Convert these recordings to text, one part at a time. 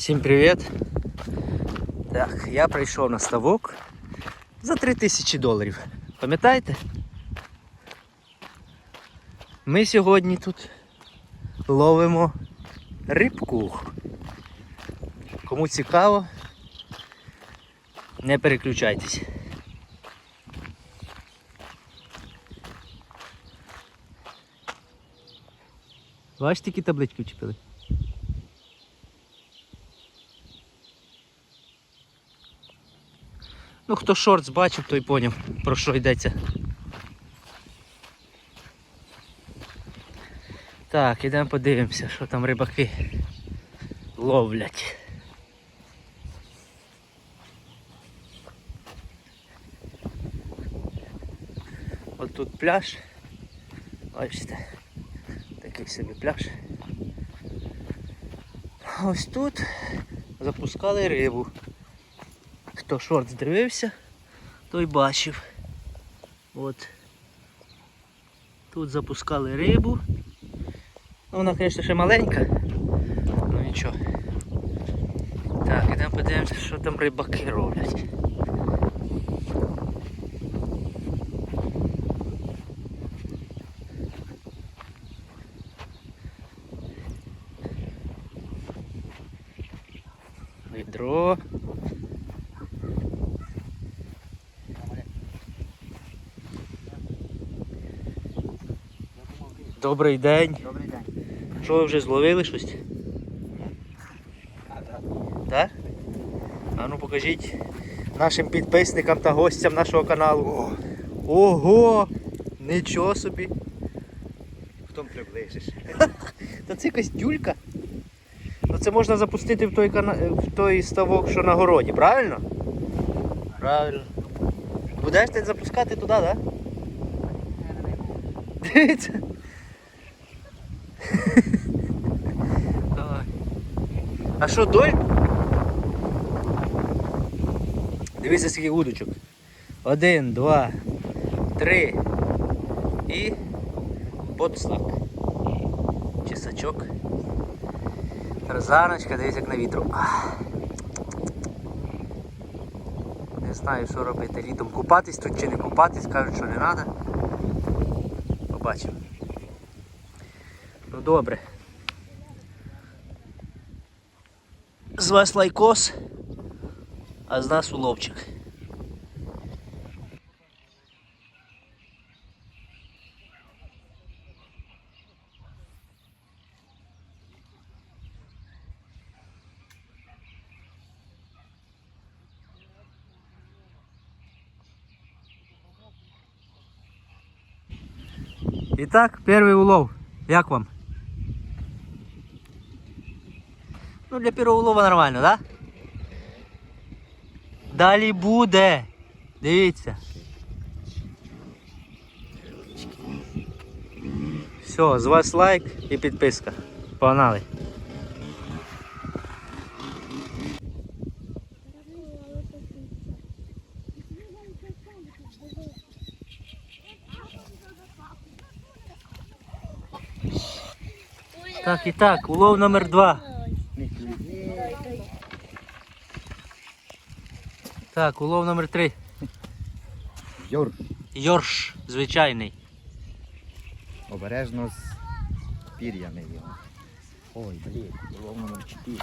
Всім привіт! Так, я прийшов на ставок за 3000 доларів. Пам'ятаєте? Ми сьогодні тут ловимо рибку. Кому цікаво, не переключайтесь. Бачите, які таблички вчепили? Ну, хто шортс бачив, той поняв, про що йдеться. Так, ідемо подивимося, що там рибаки ловлять. От тут пляж. Бачите, такий собі пляж. Ось тут запускали рибу. Хто шорт дивився, той бачив. От. Тут запускали рибу. Ну, вона, звісно, ще маленька. Ну нічого. Так, ідемо подивимося, що там рибаки роблять. Відро. Добрий день. Добрий день. Що ви вже зловили щось? Так? А ну покажіть нашим підписникам та гостям нашого каналу. Ого! Нічого собі! Хто приближиш? Та це якась дюлька. Ну це можна запустити в той, кана... в той ставок, що на городі, правильно? Правильно. Будеш ти запускати туди, так? Да? Дивіться. А що доль? Дивіться скільки удочок. Один, два, три і подслак. Чисачок. Тарзаночка, дивись як на вітру. Не знаю, що робити. Літом купатись тут чи не купатись, кажуть, що не треба. Побачимо. Ну добре. З вас лайкос, а з нас уловчик. Итак, первый улов. Як вам? Ну, для первого улова нормально, да? Далі буде. Дивіться. Все, з вас лайк і підписка. Погнали. Так і так, улов номер два. Так, улов номер три. Юр, Йорш, звичайний. обережно з пір'ями його. Ой, блін, було номер 4.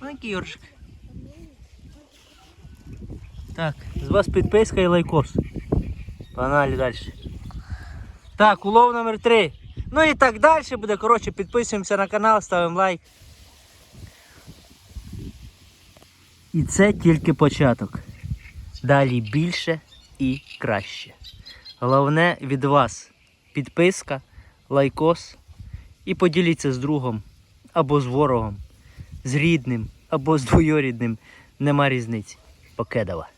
Маленький йоршик. Так, з вас підписка і лайкос. Погнали далі. Так, улов номер три. Ну і так далі буде. Коротше, підписуємося на канал, ставимо лайк. І це тільки початок. Далі більше і краще. Головне від вас підписка, лайкос і поділіться з другом або з ворогом, з рідним або з двоюрідним. Нема різниці. Покедова.